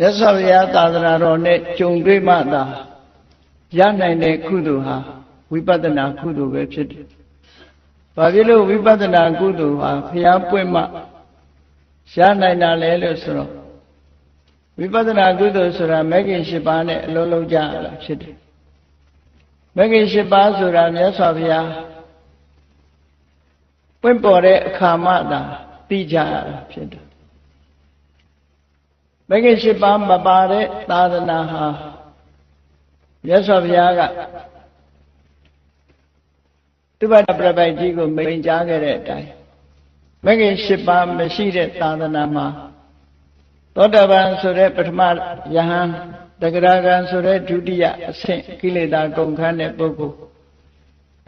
ရသော်ဘုရားသာသနာတော်နဲ့ကြုံတွေ့မှသာရနိုင်တဲ့ကုသိုလ်ဟာဝိပဿနာကုသိုလ်ပဲဖြစ်တယ်။ဘာဖြစ်လို့ဝိပဿနာကုသိုလ်ဟာဘုရားပွင့်မှရနိုင်တာလဲလို့ဆိုတော့ဝိပဿနာကုသိုလ်ဆိုတာမဂ္ဂင်၈ပါးနဲ့အလုံးလုံးကြရတာဖြစ်တယ်။မဂ္ဂင်၈ပါးဆိုတာမြတ်စွာဘုရားပွင့်ပေါ်တဲ့အခါမှသာသိကြရတာဖြစ်တယ် မဂ္ဂင်၈ပါးမပါတဲ့သာသနာဟာမြတ်စွာဘုရားကသူဘပြပိုက်ကြီးကိုမိန်ကြားခဲ့တဲ့အတိုင်းမဂ္ဂင်၈ပါးမရှိတဲ့သာသနာမှာသောတပန်ဆိုတဲ့ပထမယဟန်တဂရဂံဆိုတဲ့ဒုတိယအဆင့်ကိလေသာကုန်ခန်းတဲ့ပုဂ္ဂိုလ်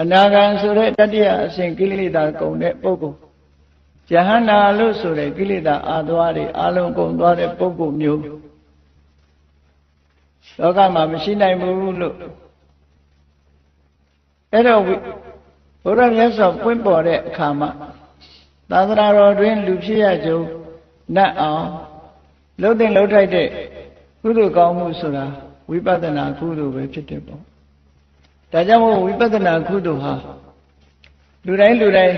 အနာဂံဆိုတဲ့တတိယအဆင့်ကိလေသာကုန်တဲ့ပုဂ္ဂိုလ် ယဟန္တာလို့ဆိုတဲ့ကိလေသာအာသွားတွေအလုံးကုန်သွားတဲ့ပုဂ္ဂိုလ်မျိုးလောကမှာမရှိနိုင်ဘူးလို့အဲ့တော့ဘုရားမြတ်စွာပွင့်ပေါ်တဲ့အခါမှာသာသနာတော်တွင်လူဖြစ်ရကြုံနတ်အောင်လှုပ်တဲ့လှုပ်ထိုက်တဲ့ကုသိုလ်ကောင်းမှုဆိုတာဝိပဿနာကုသိုလ်ပဲဖြစ်တယ်ပေါ့ဒါကြောင့်မို့ဝိပဿနာကုသိုလ်ဟာလူတိုင်းလူတိုင်း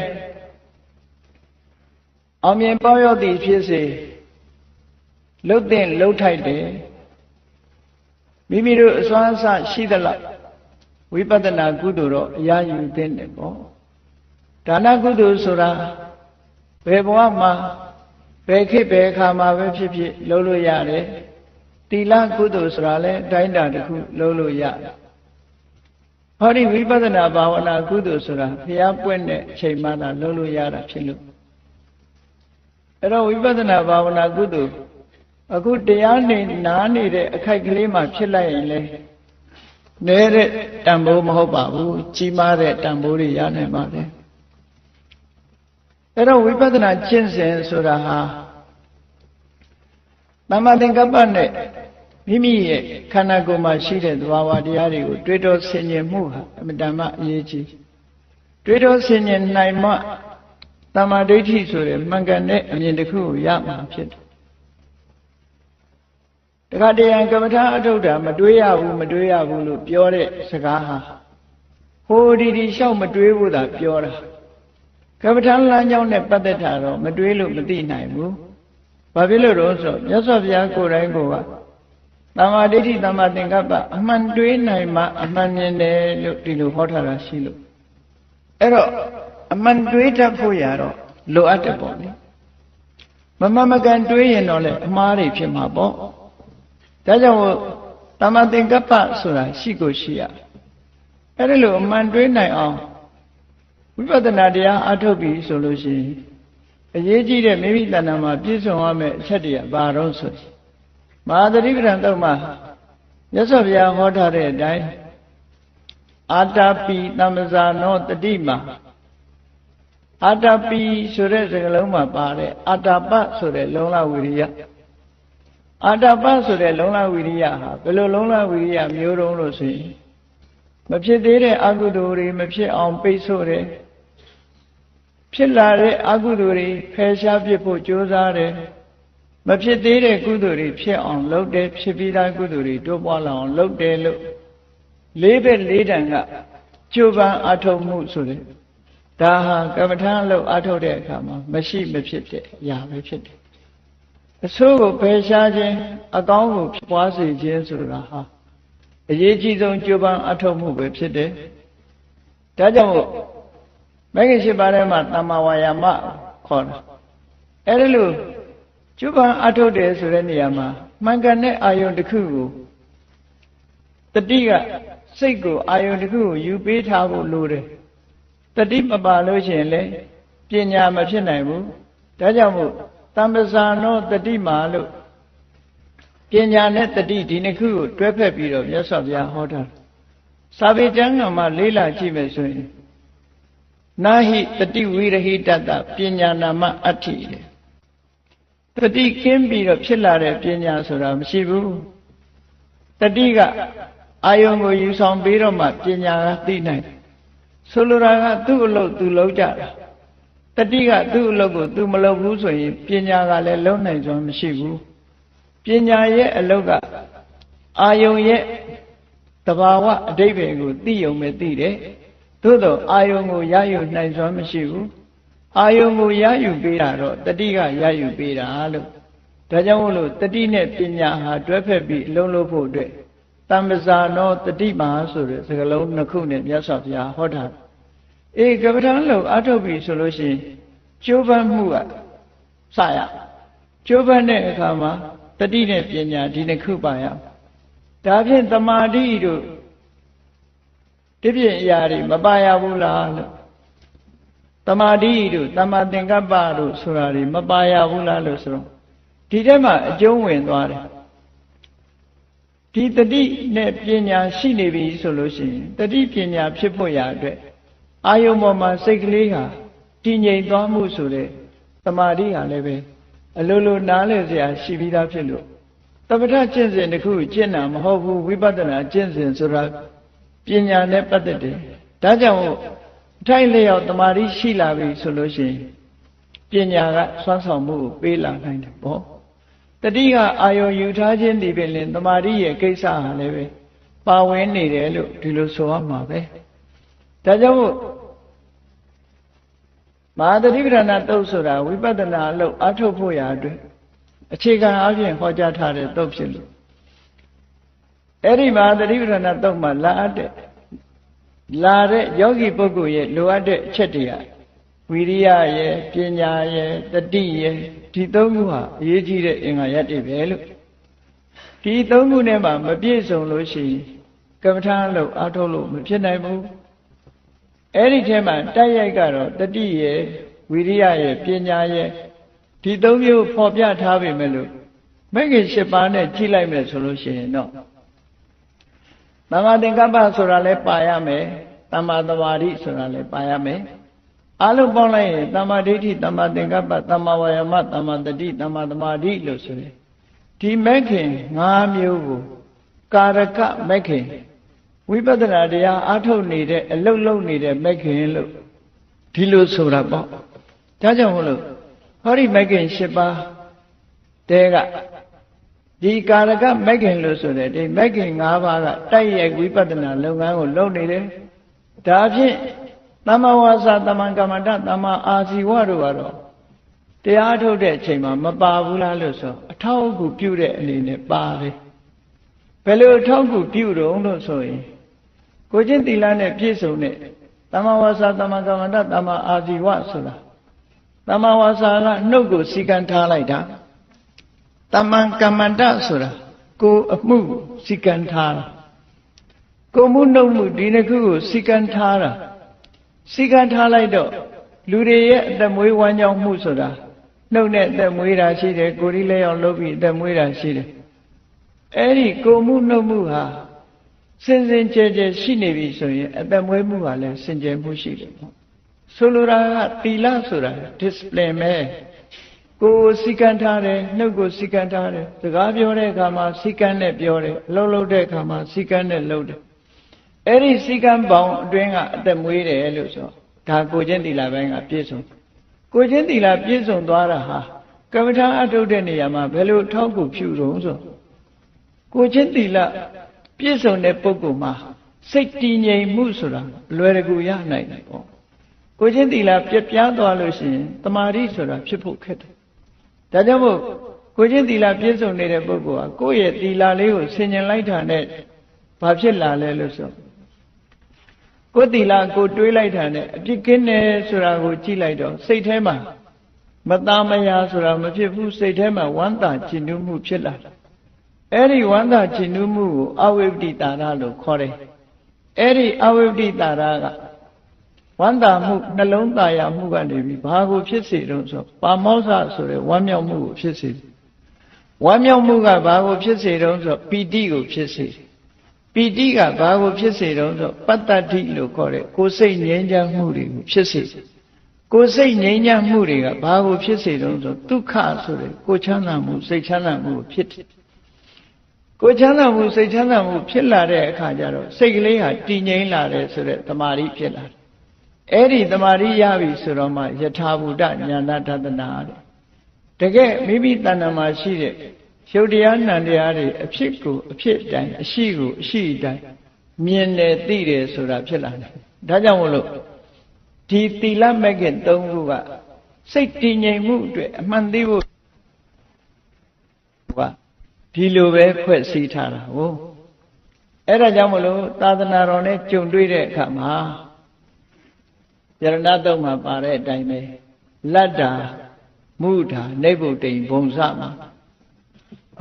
အောင်မြင်ပေါရောက်သည်ဖြစ်စေလှုပ်တဲ့လှုပ်ထိုက်တယ်မိမိတို့အစွမ်းအစရှိသလောက်ဝိပဿနာကုသိုလ်တော့အရာယူသင့်တယ်ပေါ့ဒါနကုသိုလ်ဆိုတာဘယ်ဘဝမှာဘယ်ခေတ်ဘယ်အခါမှာပဲဖြစ်ဖြစ်လုပ်လို့ရတယ်တိလကုသိုလ်ဆိုတာလည်းအတိုင်းတာတစ်ခုလုပ်လို့ရတယ်ဟောဒီဝိပဿနာဘာဝနာကုသိုလ်ဆိုတာဘုရားပွင့်တဲ့အချိန်မှသာလုပ်လို့ရတာဖြစ်လို့ အဲ့တော့ဝိပဿနာဘာဝနာကုသိုလ်အခုတရားနေနားနေတဲ့အခိုက်ကလေးမှဖြစ်လိုက်ရင်လေနေတဲ့တန်ဖိုးမဟုတ်ပါဘူးကြီးမားတဲ့တန်ဖိုးတွေရနိုင်ပါတယ်အဲ့တော့ဝိပဿနာကျင့်စဉ်ဆိုတာဟာသမ္မာသင်္ကပ္ပနဲ့မိမိရဲ့ခန္ဓာကိုယ်မှာရှိတဲ့သဘာဝတရားတွေကိုတွေးတောဆင်ញင်မှုဟာအမြဲတမ်းအရေးကြီးတွေးတောဆင်ញင်နိုင်မှ တမ္မာဒိဋ္ဌိဆိုတဲ့မှန်ကန်တဲ့အမြင်တစ်ခုကိုရမှာဖြစ်တယ်တခါတရံကမ္မထာအထုတ်တာမတွေးရဘူးမတွေးရဘူးလို့ပြောတဲ့စကားဟာဟိုဒီဒီလျှောက်မတွေးဘူးသာပြောတာကမ္မထာလမ်းကြောင်းနဲ့ပတ်သက်တာတော့မတွေးလို့မသိနိုင်ဘူးဘာဖြစ်လို့တော့ဆိုမြတ်စွာဘုရားကိုယ်တိုင်ကိုကတမ္မာဒိဋ္ဌိတမ္မာသင်္ကပ္ပအမှန်တွေးနိုင်မှအမှန်မြင်တယ်လို့ဒီလိုဟောထားတာရှိလို့အဲ့တော့ အမှန်တွေးတတ်ဖို့ရတော့လိုအပ်တယ်ပေါ့လေမမမကန်တွေးရင်တော့လေအမှားတွေဖြစ်မှာပေါ့ဒါကြောင့်တမ္မာသင်္ကပ္ပဆိုတာရှိကိုရှိရအဲ့ဒါလို့အမှန်တွေးနိုင်အောင်ဝိပဿနာတရားအထုတ်ပြီဆိုလို့ရှိရင်အရေးကြီးတဲ့မိမိတဏ္ဍာမှာပြည့်စုံရမယ့်အချက်တွေကဘာတော့ဆိုရင်မဟာသတိပဋ္ဌာန်တော့မှာမြတ်စွာဘုရားဟောထားတဲ့အတိုင်းအာတာပိသမ္ပဇာနောတတိမှာ အာတာပိဆိုတဲ့စကားလုံးမှာပါတဲ့အာတာပဆိုတဲ့လုံလဝိရိယအာတာပဆိုတဲ့လုံလဝိရိယဟာဘယ်လိုလုံလဝိရိယမျိုးတုံးလို့ဆိုရင်မဖြစ်သေးတဲ့အကုသိုလ်တွေမဖြစ်အောင်ပိတ်ဆို့တယ်ဖြစ်လာတဲ့အကုသိုလ်တွေဖယ်ရှားပြစ်ဖို့ကြိုးစားတယ်မဖြစ်သေးတဲ့ကုသိုလ်တွေဖြစ်အောင်လုပ်တယ်ဖြစ်ပြီးသားကုသိုလ်တွေတိုးပွားလာအောင်လုပ်တယ်လို့လေးဘက်လေးတန်ကကြိုးပမ်းအထောက်မှုဆိုတဲ့ ဒါဟာကမ္မထာလို့အထောက်တဲ့အခါမှာမရှိမဖြစ်တဲ့အရာပဲဖြစ်တယ်အဆိုးကိုဖယ်ရှားခြင်းအကောင်းကိုပွားစေခြင်းဆိုတာဟာအရေးကြီးဆုံးကြိုးပမ်းအထောက်မှုပဲဖြစ်တယ်ဒါကြောင့်မဂ္ဂင်၈ပါးထဲမှာတမ္မာဝါယာမခေါ်တာအဲ့ဒါလို့ကျုပ်ပံအထုတ်တယ်ဆိုတဲ့နေရာမှာမှန်ကန်တဲ့အာယုန်တစ်ခုကိုတတိကစိတ်ကိုအာယုန်တစ်ခုကိုယူပေးထားဖို့လိုတယ် တတိမပါလို့ရှိရင်လေပညာမဖြစ်နိုင်ဘူးဒါကြောင့်မို့တမ္ပဇာနောတတိမာလို့ပညာနဲ့တတိဒီနှစ်ခုကိုတွဲဖက်ပြီးတော့မြတ်စွာဘုရားဟောတာစာပေကျမ်းကမှာလေးလာကြည့်မယ်ဆိုရင်နာဟိတတိဝိရဟိတတပညာနာမအဋ္ဌိတဲ့တတိကင်းပြီးတော့ဖြစ်လာတဲ့ပညာဆိုတာမရှိဘူးတတိကအာယုံကိုယူဆောင်ပြီးတော့မှပညာကသိနိုင် ဆိုလိုတာကသူ့အလုပ်သူလုပ်ကြတာတတိကသူ့အလုပ်ကိုသူမလုပ်ဘူးဆိုရင်ပညာကလည်းလုံးနိုင်စွာမရှိဘူးပညာရဲ့အလုတ်ကအာယုံရဲ့တဘာဝအတိပ္ပယ်ကိုသိယုံပဲသိတယ်သို့တော့အာယုံကိုရယူနိုင်စွမ်းမရှိဘူးအာယုံကိုရယူပေးတာတော့တတိကရယူပေးတာလို့ဒါကြောင့်မို့လို့တတိနဲ့ပညာဟာတွဲဖက်ပြီးအလုံးလို့ဖို့အတွက်တမ္ပဇာနောတတိမာဆိုတဲ့စကားလုံးနှစ်ခုနဲ့မြတ်စွာဘုရားဟောထားတယ် အေးကပ္ပဋ္ဌာန်းလို့အထုတ်ပြီဆိုလို့ရှိရင်ကျိုးပန်းမှုကစရကျိုးပန်းတဲ့အခါမှာတတိနဲ့ပညာဒီနှစ်ခုပါရဒါဖြင့်တမာတိတို့ဒီပြည့်အရာတွေမပါရဘူးလားလို့တမာတိတို့တမာသင်္ကပ္ပတို့ဆိုတာတွေမပါရဘူးလားလို့ဆိုတော့ဒီထဲမှာအကျုံးဝင်သွားတယ်ဒီတတိနဲ့ပညာရှိနေပြီဆိုလို့ရှိရင်တတိပညာဖြစ်ဖို့ရာအတွက် အာယုံပေါ်မှာစိတ်ကလေးဟာတည်ငြိမ်သွားမှုဆိုတဲ့တမာတိဟာလည်းပဲအလိုလိုနားလည်စရာရှိပြီးသားဖြစ်လို့တပ္ပထကျင့်စဉ်တစ်ခုကျင့်တာမဟုတ်ဘူးဝိပဿနာကျင့်စဉ်ဆိုတာပညာနဲ့ပတ်သက်တယ်ဒါကြောင့်မို့အထိုက်လျောက်တမာတိရှိလာပြီဆိုလို့ရှိရင်ပညာကစွမ်းဆောင်မှုကိုပေးလာနိုင်တယ်ပေါ့တတိကအာယုံယူထားခြင်းဒီပင်လင်တမာတိရဲ့ကိစ္စဟာလည်းပဲပါဝင်နေတယ်လို့ဒီလိုဆိုရမှာပဲ ဒါကြောင့်မို့မဟာတတိပဌာနာတုတ်ဆိုတာဝိပဿနာအလုပ်အထုတ်ဖို့ရာအတွက်အခြေခံအပြင်ဟောကြားထားတဲ့တုတ်ဖြစ်လို့အဲ့ဒီမဟာတတိပဌာနာတုတ်မှာလာအပ်တဲ့လာတဲ့ယောဂီပုဂ္ဂိုလ်ရဲ့လိုအပ်တဲ့အချက်တွေကဝိရိယရဲ့ပညာရဲ့တတိရဲ့ဒီသုံးခုဟာအရေးကြီးတဲ့အင်္ဂါရပ်တွေပဲလို့ဒီသုံးခုနဲ့မှမပြည့်စုံလို့ရှိရင်ကမ္မထာလို့အထုတ်လို့မဖြစ်နိုင်ဘူး အဲ့ဒီထဲမှာတိုက်ရိုက်ကတော့တတိရဲ့ဝိရိယရဲ့ပညာရဲ့ဒီသုံးမျိုးဖော်ပြထားပေမဲ့လို့မဂ္ဂင်၈ပါးနဲ့ကြည့်လိုက်မယ်ဆိုလို့ရှိရင်တော့သမ္မာသင်္ကပ္ပဆိုတာလည်းပါရမယ်သမ္မာသမာဓိဆိုတာလည်းပါရမယ်အလုံးပေါင်းလိုက်ရင်သမ္မာဒိဋ္ဌိသမ္မာသင်္ကပ္ပသမ္မာဝါယာမသမ္မာတတိသမ္မာသမာဓိလို့ဆိုရင်ဒီမဂ္ဂင်၅မျိုးကိုကာရကမဂ္ဂင် ဝိပဿနာတရားအားထုတ်နေတဲ့အလုတ်လုတ်နေတဲ့မဂ္ဂင်လို့ဒီလိုဆိုတာပေါ့ဒါကြောင့်မလို့ဟောဒီမဂ္ဂင်၈ပါးတဲကဒီကာရကမဂ္ဂင်လို့ဆိုတဲ့ဒီမဂ္ဂင်၅ပါးကတိုက်ရိုက်ဝိပဿနာလုပ်ငန်းကိုလုပ်နေတယ်ဒါဖြင့်သမ္မာဝါစာသမ္မာကမ္မန္တသမ္မာအာဇီဝတို့ကတော့တရားထုတ်တဲ့အချိန်မှာမပါဘူးလားလို့ဆိုအထောက်အကူပြုတဲ့အနေနဲ့ပါတယ်ဘယ်လိုအထောက်အကူပြုတော့လို့ဆိုရင် ကိုချင်းတီလာနဲ့ပြည့်စုံတဲ့သမ္မာဝါစာသမ္မာကမ္မန္တသမ္မာအာဇီဝဆိုတာသမ္မာဝါစာကနှုတ်ကိုစီကံထားလိုက်တာသမ္မာကမ္မန္တဆိုတာကိုအမှုစီကံထားတာကိုမှုနှုတ်မှုဒီနှစ်ခုကိုစီကံထားတာစီကံထားလိုက်တော့လူတွေရဲ့အသက်မွေးဝမ်းကြောင်းမှုဆိုတာနှုတ်နဲ့အသက်မွေးတာရှိတယ်ကိုယ်ကြီးလည်းအောင်လုပ်ပြီးအသက်မွေးတာရှိတယ်အဲ့ဒီကိုမှုနှုတ်မှုဟာ စင်စင်ကြဲကြဲရှိနေပြီဆိုရင်အသက်မွေးမှုဟာလည်းစင်ကြယ်မှုရှိတယ်ပေါ့ဆိုလိုတာကတီလဆိုတာ discipline ပဲကိုယ်စီကံထားတယ်နှုတ်ကိုစီကံထားတယ်စကားပြောတဲ့အခါမှာစီကံနဲ့ပြောတယ်အလုပ်လုပ်တဲ့အခါမှာစီကံနဲ့လုပ်တယ်အဲ့ဒီစီကံပေါင်းအတွင်းကအသက်မွေးတယ်လို့ဆိုဒါကိုချင်းတီလာပိုင်းကပြည့်စုံကိုချင်းတီလာပြည့်စုံသွားတာဟာကမ္မထာအထုတ်တဲ့နေရာမှာဘယ်လိုထောက်ကူဖြူတုံးဆိုကိုချင်းတီလာ ပြည့်စုံတဲ့ပုဂ္ဂိုလ်မှာစိတ်တည်ငြိမ်မှုဆိုတာလွယ်တကူရနိုင်တယ်ပေါ့ကိုချင်းတီလာပြပြားသွားလို့ရှိရင်တမာတိဆိုတာဖြစ်ဖို့ခက်တယ်ဒါကြောင့်မို့ကိုချင်းတီလာပြည့်စုံနေတဲ့ပုဂ္ဂိုလ်ဟာကိုယ့်ရဲ့တီလာလေးကိုဆင်ញင်လိုက်တာနဲ့ဘာဖြစ်လာလဲလို့ဆိုကိုယ်တီလာကိုတွေးလိုက်တာနဲ့အပြစ်ကင်းတယ်ဆိုတာကိုကြည့်လိုက်တော့စိတ်ထဲမှာမသားမယာဆိုတာမဖြစ်ဘူးစိတ်ထဲမှာဝမ်းသာကျင်နူးမှုဖြစ်လာတယ် အဲ့ဒီဝမ်းသာကျင်နူးမှုကိုအဝိပ္ပတိတာရလို့ခေါ်တယ်အဲ့ဒီအဝိပ္ပတိတာရကဝမ်းသာမှုနှလုံးသားရမှုကနေပြီးဘာကိုဖြစ်စေတော့ဆိုပါမောဇဆိုတဲ့ဝမ်းမြောက်မှုကိုဖြစ်စေဝမ်းမြောက်မှုကဘာကိုဖြစ်စေတော့ဆိုပီတိကိုဖြစ်စေပီတိကဘာကိုဖြစ်စေတော့ဆိုပတ္တတိလို့ခေါ်တဲ့ကိုယ်စိတ်ငြိမ်းချမ်းမှုတွေကိုဖြစ်စေကိုယ်စိတ်ငြိမ်းချမ်းမှုတွေကဘာကိုဖြစ်စေတော့ဆိုဒုက္ခဆိုတဲ့ကိုချမ်းသာမှုစိတ်ချမ်းသာမှုကိုဖြစ်တယ် ကိုချမ်းသာမှုစိတ်ချမ်းသာမှုဖြစ်လာတဲ့အခါကျတော့စိတ်ကလေးဟာတည်ငြိမ်လာတယ်ဆိုတဲ့တမာရီဖြစ်လာတယ်အဲ့ဒီတမာရီရပြီဆိုတော့မှယထာဘူတညာဏတဒနာတဲ့တကယ်မိမိတဏ္ဍာမှာရှိတဲ့ရုပ်တရားနံတရားတွေအဖြစ်ကိုအဖြစ်တိုင်းအရှိကိုအရှိတိုင်းမြင်တယ်သိတယ်ဆိုတာဖြစ်လာတယ်ဒါကြောင့်မို့လို့ဒီသီလမဲ့ခင်၃ခုကစိတ်တည်ငြိမ်မှုအတွက်အမှန်သိဖို့က ဒီလိုပဲဖွဲ့စည်းထားတာဟုတ်အဲ့ဒါကြောင့်မလို့သာသနာတော်နဲ့ကြုံတွေ့တဲ့အခါမှာယရဏတုံမှာပါတဲ့အတိုင်းပဲလတ္တာမုဓာနိဗ္ဗုတိန်ဘုံစမှာ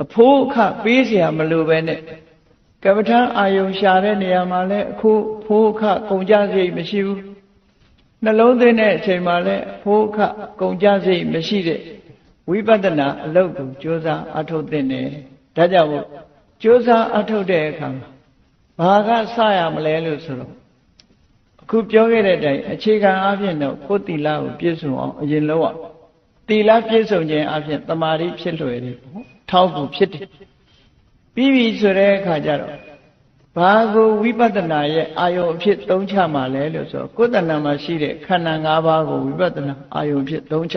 အဖိုးအခပေးเสียမလိုပဲနဲ့ကပ္ပထအာယုံရှာတဲ့နေရာမှာလဲအခုဖိုးအခကုန်ကြစိတ်မရှိဘူးနှလုံးသွင်းတဲ့အချိန်မှာလဲဖိုးအခကုန်ကြစိတ်မရှိတဲ့ဝိပဿနာအလုပ်ကိုကြိုးစားအထုတ်တဲ့နေ ဒါကြောင့်မို့ကြိုးစားအထုတ်တဲ့အခါမှာဘာကစရမလဲလို့ဆိုတော့အခုပြောခဲ့တဲ့အတိုင်းအခြေခံအဖြစ်တော့ကိုယ်တီလာကိုပြည့်စုံအောင်အရင်လောက်အောင်တီလာပြည့်စုံခြင်းအဖြစ်တမာရီဖြစ်လွယ်တယ်ပေါ့ထောက်ကူဖြစ်တယ်ပြီးပြီဆိုတဲ့အခါကျတော့ဘာကိုဝိပဿနာရဲ့အာယုံအဖြစ်သုံးချမှာလဲလို့ဆိုတော့ကိုယ်တဏ္ဍာမှာရှိတဲ့ခန္ဓာ၅ပါးကိုဝိပဿနာအာယုံအဖြစ်သုံးချ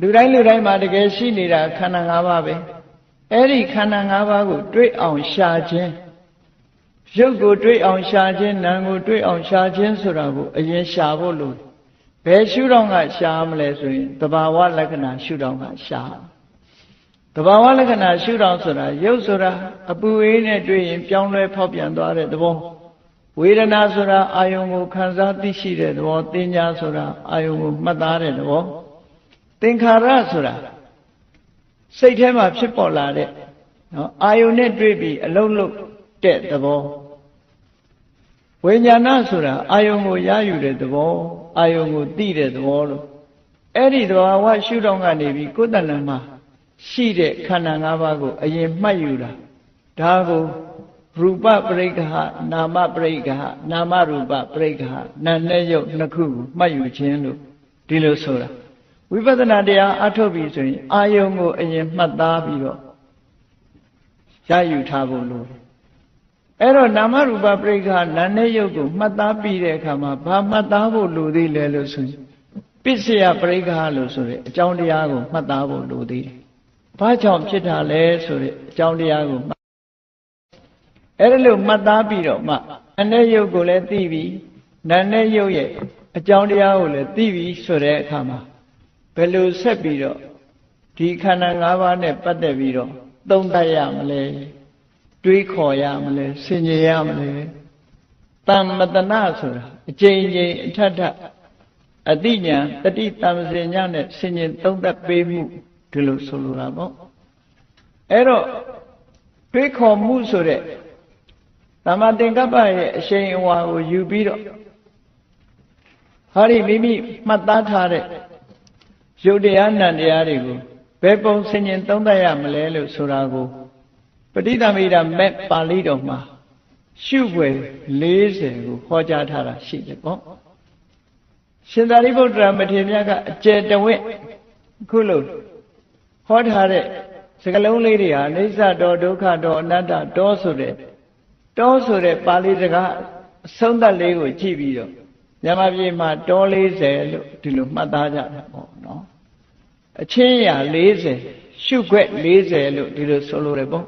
လူတိုင်းလူတိုင်းမှာတကယ်ရှိနေတာခန္ဓာ၅ပါးပဲအဲ့ဒီခန္ဓာ၅ပါးကိုတွေ့အောင်ရှာခြင်းရုပ်ကိုတွေ့အောင်ရှာခြင်းနာမ်ကိုတွေ့အောင်ရှာခြင်းဆိုတာကိုအရင်ရှာဖို့လိုဘယ်ရှုထောင့်ကရှာမလဲဆိုရင်တဘာဝလက္ခဏာရှုထောင့်ကရှာတဘာဝလက္ခဏာရှုထောင့်ဆိုတာရုပ်ဆိုတာအပူအေးနဲ့တွေ့ရင်ပြောင်းလဲဖောက်ပြန်သွားတဲ့သဘောဝေဒနာဆိုတာအာယုံကိုခံစားသိရှိတဲ့သဘောသင်ညာဆိုတာအာယုံကိုမှတ်သားတဲ့သဘော သင်္ခါရဆိုတာစိတ်ထဲမှာဖြစ်ပေါ်လာတဲ့နော်အာယုန်နဲ့တွေ့ပြီးအလုံးလုံးတဲ့သဘောဝိညာဏဆိုတာအာယုန်ကိုရယူတဲ့သဘောအာယုန်ကိုသိတဲ့သဘောလို့အဲ့ဒီသဘာဝရှုထောင့်ကနေပြီးကိုယ်တဏ္ဍာမှာရှိတဲ့ခန္ဓာ၅ပါးကိုအရင်မှတ်ယူတာဒါကိုရူပပရိက္ခနာမပရိက္ခနာမရူပပရိက္ခနာနဲ့ယုတ်နှစ်ခုကိုမှတ်ယူခြင်းလို့ဒီလိုဆိုတာ ဝိပဿနာတရားအထုတ်ပြီဆိုရင်အာယုံကိုအရင်မှတ်သားပြီးတော့ရယူထားဖို့လိုတယ်အဲ့တော့နာမရူပပရိက္ခနာနဲ့ယုတ်ကိုမှတ်သားပြီးတဲ့အခါမှာဘာမှတ်သားဖို့လိုသေးလဲလို့ဆိုရင်ပစ္စယပရိက္ခလို့ဆိုတဲ့အကြောင်းတရားကိုမှတ်သားဖို့လိုသေးတယ်ဘာကြောင့်ဖြစ်တာလဲဆိုတဲ့အကြောင်းတရားကိုမှတ်အဲ့ဒါလို့မှတ်သားပြီးတော့မှနာနဲ့ယုတ်ကိုလည်းသိပြီနာနဲ့ယုတ်ရဲ့အကြောင်းတရားကိုလည်းသိပြီဆိုတဲ့အခါမှာ ဘယ်လိုဆက်ပြီးတော့ဒီခန္ဓာ၅ပါးနဲ့ပတ်သက်ပြီးတော့သုံးသပ်ရမလဲတွေးခေါ်ရမလဲဆင်ញင်ရမလဲတမ္မတနာဆိုတာအကျဉ်းချင်းအထက်ထအတိညာတတိတမ္မစင်ညာနဲ့ဆင်ញင်သုံးသပ်ပေးမှုဒီလိုဆိုလိုတာပေါ့အဲ့တော့တွေးခေါ်မှုဆိုတဲ့သမ္မာသင်္ကပ္ပရဲ့အရှိန်အဝါကိုယူပြီးတော့ဟာဒီမိမိမှတ်သားထားတဲ့ ရုပ်တရားနံတရားတွေကိုဘယ်ပုံဆင်ញင်သုံးသပ်ရမလဲလို့ဆိုတာကိုပဋိသမိဒမဲ့ပါဠိတော်မှာရှုွယ်40ကိုဟောကြားထားတာရှိတယ်ပေါ့ရှင်သာရိပုတ္တရာမထေရမြတ်ကအကျယ်တဝင့်ခုလို့ဟောထားတဲ့စကလုံးလေးတွေဟာအိစ္ဆတော်ဒုက္ခတော်အနတ္တတော်ဆိုတဲ့တောဆိုတဲ့ပါဠိစကားအဆုံးသတ်လေးကိုကြည့်ပြီးတော့ မြန်မာပြည်မှာတော40လို့ဒီလိုမှတ်သားကြတာပေါ့နော်အချင်းရာ40ရှုခွက်40လို့ဒီလိုဆိုလိုတယ်ပေါ့